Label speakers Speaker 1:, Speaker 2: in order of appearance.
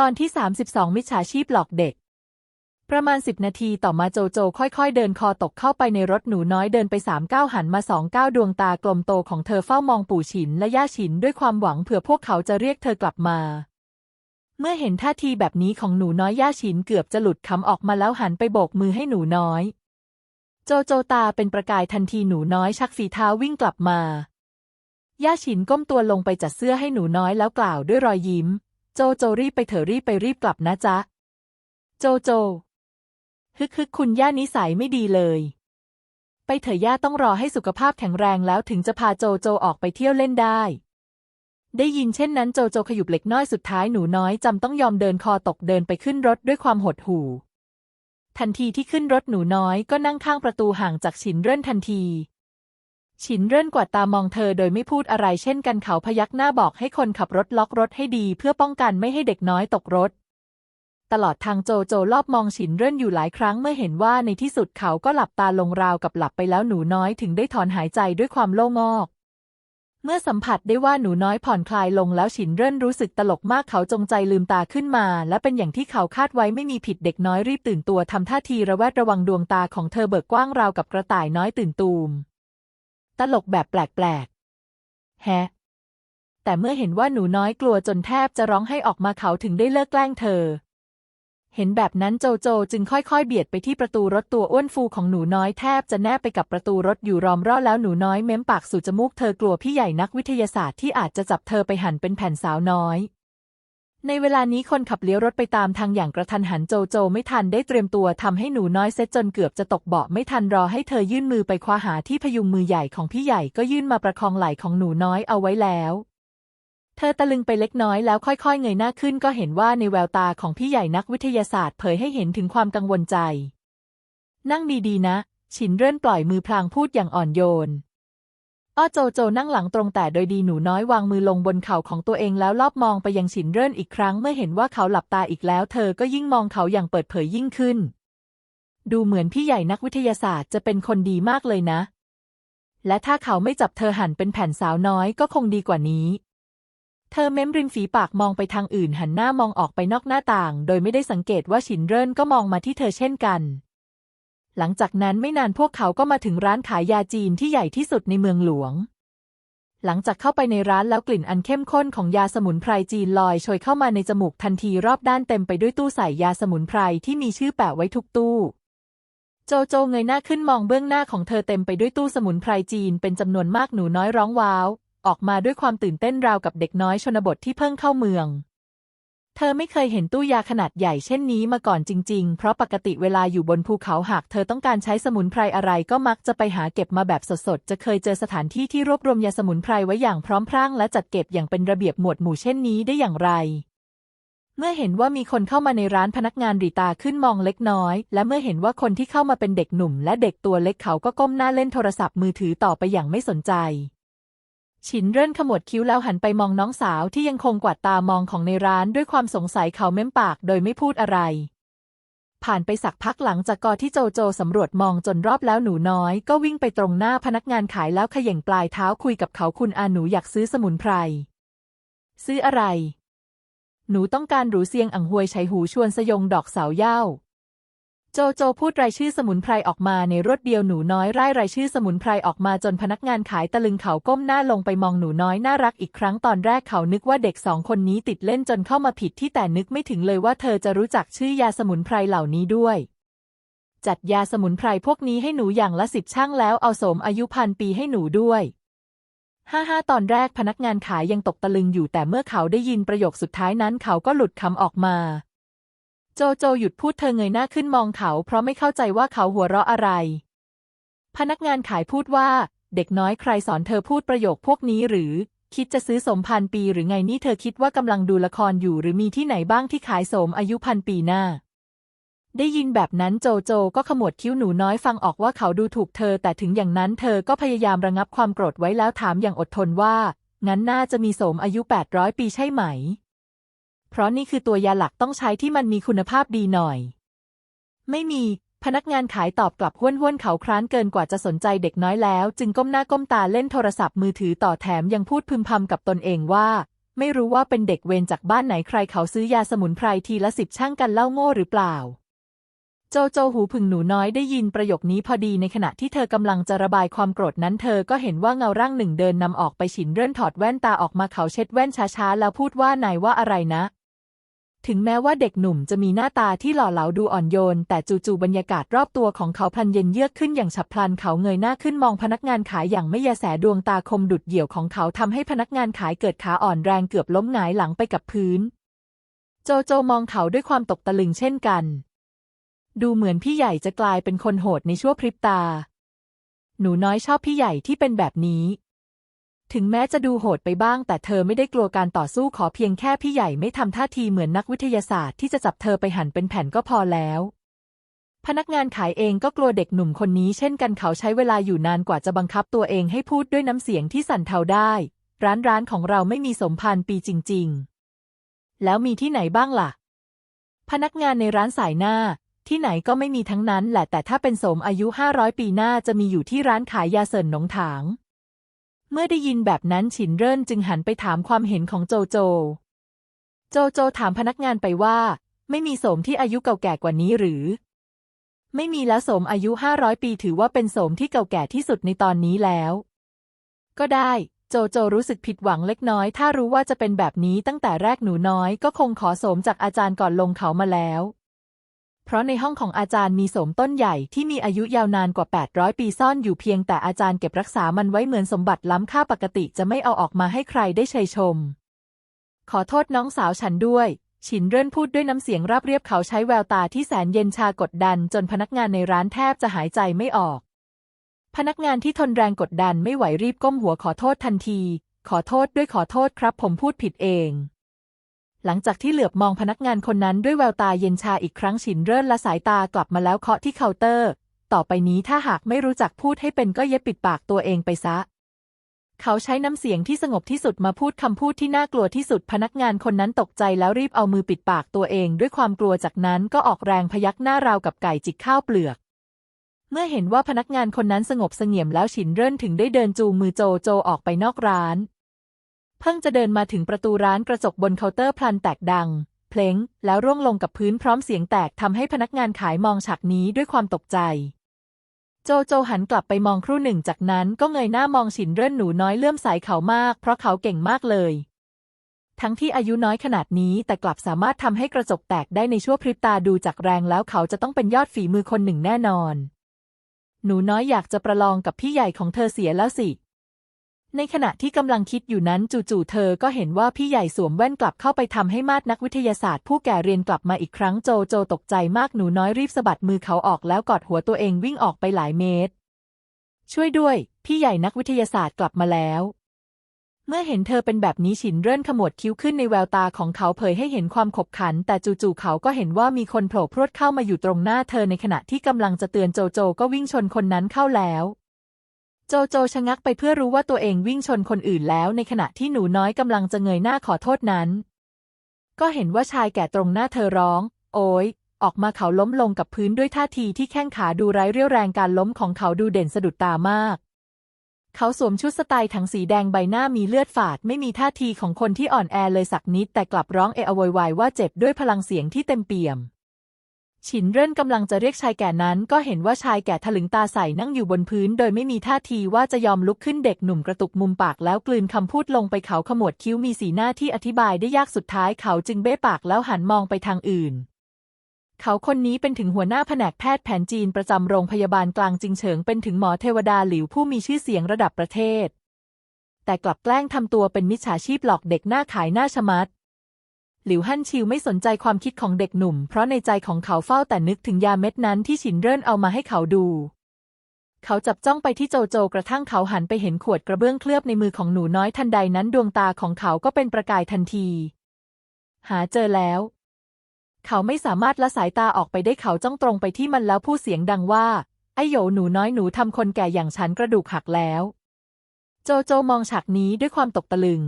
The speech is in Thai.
Speaker 1: ตอนที่ 32 มิจฉาชีพหลอกเด็ก ประมาณ 10 นาทีต่อมาโจโจ ค่อยๆ เดินคอตกเข้าไปในรถหนูน้อยเดินไปสามก้าวหันมาสองก้าวดวงตากลมโตของเธอเฝ้ามองปู่ฉินและย่าฉินด้วยความหวังเผื่อพวกเขาจะเรียกเธอกลับมา เมื่อเห็นท่าทีแบบนี้ของหนูน้อยย่าฉินเกือบจะหลุดคำออกมาแล้วหันไปโบกมือให้หนูน้อย โจโจตาเป็นประกายทันทีหนูน้อยชักฝีเท้าวิ่งกลับมาย่าฉินก้มตัวลงไปจัดเสื้อให้หนูน้อยแล้วกล่าวด้วยรอยยิ้ม โจโจรีบไปเถอะรีบไปรีบกลับนะจ๊ะ โจโจ ฮึกฮึกคุณย่านิสัยไม่ดีเลย ไปเถอะย่าต้องรอให้สุขภาพแข็งแรงแล้วถึงจะพาโจโจออกไปเที่ยวเล่นได้ ได้ยินเช่นนั้นโจโจขยุบเล็กน้อยสุดท้ายหนูน้อยจำต้องยอมเดินคอตกเดินไปขึ้นรถด้วยความหดหู่ ทันทีที่ขึ้นรถหนูน้อยก็นั่งข้างประตูห่างจากฉินเริ่นทันที ฉินเริ่นกวาดตามองเธอโดยไม่พูดอะไรเช่นกันเขาพยักหน้าบอกให้คนขับรถล็อกรถให้ดีเพื่อป้องกันไม่ให้เด็กน้อยตกรถ ตลอดทางโจโจรอบมองฉินเริ่นอยู่หลายครั้งเมื่อเห็นว่าในที่สุดเขาก็หลับตาลงราวกับหลับไปแล้วหนูน้อยถึงได้ถอนหายใจด้วยความโล่งอก เมื่อสัมผัสได้ว่าหนูน้อยผ่อนคลายลงแล้วฉินเริ่นรู้สึกตลกมากเขาจงใจลืมตาขึ้นมา และเป็นอย่างที่เขาคาดไว้ไม่มีผิดเด็กน้อยรีบตื่นตัวทำท่าทีระแวดระวังดวงตาของเธอเบิกกว้างราวกับกระต่ายน้อยตื่นตูม ลกแบบแปลกๆ แฮะ แต่เมื่อเห็นว่าหนูน้อยกลัวจนแทบจะร้องให้ออกมาเขาถึงได้เลิกแกล้งเธอ เห็นแบบนั้นโจโจจึงค่อยๆ เบียดไปที่ประตูรถตัวอ้วนฟูของหนูน้อยแทบจะแนบไปกับประตูรถอยู่รอมรอบแล้วหนูน้อยเม้มปากสู่จมูกเธอกลัวพี่ใหญ่นักวิทยาศาสตร์ที่อาจจะจับเธอไปหั่นเป็นแผ่นสาวน้อย ในเวลานี้คนขับเลี้ยวรถไปตามทางอย่างกระทันหันโจโจไม่ทันได้เตรียมตัวทำให้หนูน้อยเซ็ตจนเกือบจะตกเบาะไม่ทันรอให้เธอยื่นมือไปคว้าหาที่พยุงมือใหญ่ของพี่ใหญ่ก็ยื่นมาประคองไหล่ของหนูน้อยเอาไว้แล้วเธอตะลึงไปเล็กน้อยแล้วค่อยๆ เงยหน้าขึ้นก็เห็นว่าในแววตาของพี่ใหญ่นักวิทยาศาสตร์เผยให้เห็นถึงความกังวลใจ นั่งดีๆนะ ฉินเริ่นปล่อยมือพลางพูดอย่างอ่อนโยน อ้อโจโจนั่งหลังตรงแต่โดยดีหนูน้อยวางมือลงบนเข่าของตัวเองแล้วลอบมองไปยังฉินเริ่นอีกครั้งเมื่อเห็นว่าเขาหลับตาอีกแล้ว เธอก็ยิ่งมองเขาอย่างเปิดเผยยิ่งขึ้น ดูเหมือนพี่ใหญ่นักวิทยาศาสตร์จะเป็นคนดีมากเลยนะ และถ้าเขาไม่จับเธอหันเป็นแผ่นสาวน้อยก็คงดีกว่านี้ เธอเม้มริมฝีปากมองไปทางอื่นหันหน้ามองออกไปนอกหน้าต่าง โดยไม่ได้สังเกตว่าฉินเริ่นก็มองมาที่เธอเช่นกัน หลังจากนั้นไม่นานพวกเขาก็มาถึงร้านขายยาจีนที่ใหญ่ที่สุดในเมืองหลวง หลังจากเข้าไปในร้านแล้วกลิ่นอันเข้มข้นของยาสมุนไพรจีนลอยโชยเข้ามาในจมูกทันทีรอบด้านเต็มไปด้วยตู้ใส่ยาสมุนไพรที่มีชื่อแปะไว้ทุกตู้ โจโจเงยหน้าขึ้นมองเบื้องหน้าของเธอเต็มไปด้วยตู้สมุนไพรจีนเป็นจำนวนมากหนูน้อยร้องว้าว ออกมาด้วยความตื่นเต้นราวกับเด็กน้อยชนบทที่เพิ่งเข้าเมือง เธอไม่เคยเห็นตู้ยาขนาดใหญ่เช่นนี้มาก่อนจริง ๆ เพราะปกติเวลาอยู่บนภูเขาหากเธอต้องการใช้สมุนไพรอะไรก็มักจะไปหาเก็บมาแบบสดๆ จะเคยเจอสถานที่ที่รวบรวมยาสมุนไพรไว้อย่างพร้อมพรั่งและจัดเก็บอย่างเป็นระเบียบหมวดหมู่เช่นนี้ได้อย่างไร เมื่อเห็นว่ามีคนเข้ามาในร้านพนักงานรีตาขึ้นมองเล็กน้อย และเมื่อเห็นว่าคนที่เข้ามาเป็นเด็กหนุ่ม และเด็กตัวเล็กเขาก็ก้มหน้าเล่นโทรศัพท์มือถือต่อไปอย่างไม่สนใจ ฉินเริ่นขมวดคิ้วแล้วหันไปมองน้องสาวที่ยังคงกวาดตามองของในร้านด้วยความสงสัยเขาเม้มปากโดยไม่พูดอะไร ผ่านไปสักพักหลังจากกอที่โจโจสำรวจมองจนรอบแล้วหนูน้อย ก็วิ่งไปตรงหน้าพนักงานขายแล้วขย่งปลายเท้าคุยกับเขาคุณอาหนูอยากซื้อสมุนไพร ซื้ออะไร หนูต้องการหรูเซียงอังฮวยไฉหูชวนสยงดอกสาเย้า โจโจพูดรายชื่อสมุนไพรออกมาในรวดเดียวหนูน้อยร่ายรายชื่อสมุนไพรออกมาจนพนักงานขายตะลึงเขาก้มหน้าลงไปมองหนูน้อยน่ารักอีกครั้งตอนแรกเขานึกว่าเด็กสองคนนี้ติดเล่นจนเข้ามาผิดที่แต่นึกไม่ถึงเลยว่าเธอจะรู้จักชื่อยาสมุนไพรเหล่านี้ด้วย จัดยาสมุนไพรพวกนี้ให้หนูอย่างละสิบช่างแล้วเอาสมอายุพันปีให้หนูด้วยห้าห้าตอนแรกพนักงานขายยังตกตะลึงอยู่แต่เมื่อเขาได้ยินประโยคสุดท้ายนั้นเขาก็หลุดคำออกมา โจโจหยุดพูดเธอเงยหน้าขึ้นมองเขา เพราะไม่เข้าใจว่าเขาหัวเราะอะไร พนักงานขายพูดว่า เด็กน้อยใครสอนเธอพูดประโยคพวกนี้หรือ คิดจะซื้อสมพันปีหรือไงนี่เธอคิดว่ากำลังดูละครอยู่หรือมีที่ไหนบ้างที่ขายสมอายุพันปีหน้า ได้ยินแบบนั้นโจโจก็ขมวดคิ้วหนูน้อยฟังออกว่าเขาดูถูกเธอ แต่ถึงอย่างนั้นเธอก็พยายามระงับความโกรธไว้แล้วถามอย่างอดทนว่า งั้นน่าจะมีสมอายุ800ปีใช่ไหม เพราะนี่คือตัวยาหลักต้องใช้ที่มันมีคุณภาพดีหน่อย ไม่มี พนักงานขายตอบกลับห้วนห้วนๆเขาคร้านเกินกว่าจะสนใจเด็กน้อยแล้ว จึงก้มหน้าก้มตาเล่นโทรศัพท์มือถือต่อแถมยังพูดพึมพำกับตนเองว่า ไม่รู้ว่าเป็นเด็กเวรจากบ้านไหนใครเขาซื้อยาสมุนไพรทีละสิบช่างกันเล่าโง่หรือเปล่าโจโจหูผึ่งหนูน้อยได้ยินประโยคนี้พอดีในขณะที่เธอกำลังจะระบายความโกรธนั้นเธอก็เห็นว่าเงาร่างหนึ่งเดินนำออกไปฉินเรื่อนถอดแว่นตาออกมาเขาเช็ดแว่นช้าๆ แล้วพูดว่านายว่าอะไรนะ ถึงแม้ว่าเด็กหนุ่มจะมีหน้าตาที่หล่อเหลาดูอ่อนโยน แต่จู่ๆบรรยากาศรอบตัวของเขาพลันเย็นเยือกขึ้นอย่างฉับพลันเขาเงยหน้าขึ้นมองพนักงานขายอย่างไม่ยแสดวงตาคมดุดเหี่ยวของเขาทำให้พนักงานขายเกิดขาอ่อนแรงเกือบล้มหงายหลังไปกับพื้น โจโจมองเขาด้วยความตกตะลึงเช่นกัน ดูเหมือนพี่ใหญ่จะกลายเป็นคนโหดในชั่วพริบตา หนูน้อยชอบพี่ใหญ่ที่เป็นแบบนี้ ถึงแม้จะดูโหดไปบ้าง แต่เธอไม่ได้กลัวการต่อสู้ขอเพียงแค่พี่ใหญ่ไม่ทำท่าทีเหมือนนักวิทยาศาสตร์ที่จะจับเธอไปหั่นเป็นแผ่นก็พอแล้ว พนักงานขายเองก็กลัวเด็กหนุ่มคนนี้เช่นกันเขาใช้เวลาอยู่นานกว่าจะบังคับตัวเองให้พูดด้วยน้ำเสียงที่สั่นเทาได้ ร้านร้านของเราไม่มีสมพันธ์ปีจริง ๆ แล้วมีที่ไหนบ้างล่ะ พนักงานในร้านสายหน้าที่ไหนก็ไม่มีทั้งนั้นแหละแต่ถ้าเป็นสมอายุห้าร้อยปีหน้าจะมีอยู่ที่ร้านขายยาเสินหนงถาง เมื่อได้ยินแบบนั้นฉินเริ่นจึงหันไปถามความเห็นของโจโจ โจโจถามพนักงานไปว่า ไม่มีโสมที่อายุเก่าแก่กว่านี้หรือ ไม่มีแล้วโสมอายุห้าร้อยปีถือว่าเป็นโสมที่เก่าแก่ที่สุดในตอนนี้แล้ว ก็ได้โจโจรู้สึกผิดหวังเล็กน้อย ถ้ารู้ว่าจะเป็นแบบนี้ตั้งแต่แรกหนูน้อยก็คงขอโสมจากอาจารย์ก่อนลงเขามาแล้ว เพราะในห้องของอาจารย์มีโสมต้นใหญ่ที่มีอายุยาวนานกว่า 800 ปีซ่อนอยู่เพียงแต่อาจารย์เก็บรักษามันไว้เหมือนสมบัติล้ำค่าปกติจะไม่เอาออกมาให้ใครได้เชยชม ขอโทษน้องสาวฉันด้วย ฉินเรื่นพูดด้วยน้ำเสียงราบเรียบเขาใช้แววตาที่แสนเย็นชากดดันจนพนักงานในร้านแทบจะหายใจไม่ออก พนักงานที่ทนแรงกดดันไม่ไหวรีบก้มหัวขอโทษทันที ขอโทษด้วยขอโทษครับ ผมพูดผิดเอง หลังจากที่เหลือบมองพนักงานคนนั้นด้วยแววตาเย็นชาอีกครั้งฉินเริ่นละสายตากลับมาแล้วเคาะที่เคาน์เตอร์ ต่อไปนี้ถ้าหากไม่รู้จักพูดให้เป็นก็เย็บปิดปากตัวเองไปซะ เขาใช้น้ำเสียงที่สงบที่สุดมาพูดคำพูดที่น่ากลัวที่สุดพนักงานคนนั้นตกใจแล้วรีบเอามือปิดปากตัวเองด้วยความกลัวจากนั้นก็ออกแรงพยักหน้าราวกับไก่จิกข้าวเปลือกเมื่อเห็นว่าพนักงานคนนั้นสงบเสงี่ยมแล้วฉินเริ่นถึงได้เดินจูงมือโจโจออกไปนอกร้าน เพิ่งจะเดินมาถึงประตูร้านกระจกบนเคาน์เตอร์พลันแตกดัง เพลงแล้วร่วงลงกับพื้นพร้อมเสียงแตกทำให้พนักงานขายมองฉากนี้ด้วยความตกใจ โจโจหันกลับไปมองครู่หนึ่งจากนั้นก็เงยหน้ามองฉินเรื่อนหนูน้อยเลื่อมใสเขามาก เพราะเขาเก่งมากเลย ทั้งที่อายุน้อยขนาดนี้แต่กลับสามารถทำให้กระจกแตกได้ในชั่วพริบตาดูจากแรงแล้วเขาจะต้องเป็นยอดฝีมือคนหนึ่งแน่นอน หนูน้อยอยากจะประลองกับพี่ใหญ่ของเธอเสียแล้วสิ ในขณะที่กำลังคิดอยู่นั้นจู่ๆเธอก็เห็นว่าพี่ใหญ่สวมแว่นกลับเข้าไปทำให้มาดนักวิทยาศาสตร์ ผู้แก่เรียนกลับมาอีกครั้งโจโจตกใจมากหนูน้อยรีบสะบัดมือเขาออกแล้วกอดหัวตัวเองวิ่งออกไปหลายเมตร ช่วยด้วย พี่ใหญ่นักวิทยาศาสตร์กลับมาแล้ว เมื่อเห็นเธอเป็นแบบนี้ฉินเริ่นขมวดคิ้วขึ้นในแววตาของเขาเผยให้เห็นความขบขัน แต่จู่ๆเขาก็เห็นว่ามีคนโผล่พรวดเข้ามาอยู่ตรงหน้าเธอในขณะที่กำลังจะเตือนโจโจก็วิ่งชนคนนั้นเข้าแล้ว โจโจชะงักไปเพื่อรู้ว่าตัวเองวิ่งชนคนอื่นแล้วในขณะที่หนูน้อยกำลังจะเงยหน้าขอโทษนั้น ก็เห็นว่าชายแก่ตรงหน้าเธอร้อง โอยออกมาเขาล้มลงกับพื้นด้วยท่าทีที่แข้งขาดูไร้เรี่ยวแรงการล้มของเขาดูเด่นสะดุดตามาก เขาสวมชุดสไตล์ถังสีแดงใบหน้ามีเลือดฝาด ไม่มีท่าทีของคนที่อ่อนแอเลยสักนิด แต่กลับร้องเอะอะโวยวายว่าเจ็บด้วยพลังเสียงที่เต็มเปี่ยม ฉินเร่นกำลังจะเรียกชายแก่นั้น ก็เห็นว่าชายแก่ถลึงตาใส่นั่งอยู่บนพื้น โดยไม่มีท่าทีว่าจะยอมลุกขึ้นเด็กหนุ่มกระตุกมุมปากแล้วกลืนคำพูดลงไปเขาขมวดคิ้วมีสีหน้าที่อธิบายได้ยากสุดท้ายเขาจึงเบ้ปากแล้วหันมองไปทางอื่น เขาคนนี้เป็นถึงหัวหน้าแผนกแพทย์แผนจีนประจำโรงพยาบาลกลางจิงเฉิงเป็นถึงหมอเทวดาหลิวผู้มีชื่อเสียงระดับประเทศ แต่กลับแกล้งทำตัวเป็นมิจฉาชีพหลอกเด็กหน้าขายหน้าชะมัด หลิวฮั่นชิวไม่สนใจความคิดของเด็กหนุ่ม เพราะในใจของเขาเฝ้าแต่นึกถึงยาเม็ดนั้นที่ฉินเริ่นเอามาให้เขาดู เขาจับจ้องไปที่โจโจกระทั่งเขาหันไปเห็นขวดกระเบื้องเคลือบในมือของหนูน้อยทันใดนั้นดวงตาของเขาก็เป็นประกายทันที หาเจอแล้ว เขาไม่สามารถละสายตาออกไปได้เขาจ้องตรงไปที่มันแล้วพูดเสียงดังว่า ไอ้โยหนูน้อยหนูทำคนแก่อย่างฉันกระดูกหักแล้ว โจโจมองฉากนี้ด้วยความตกตะลึง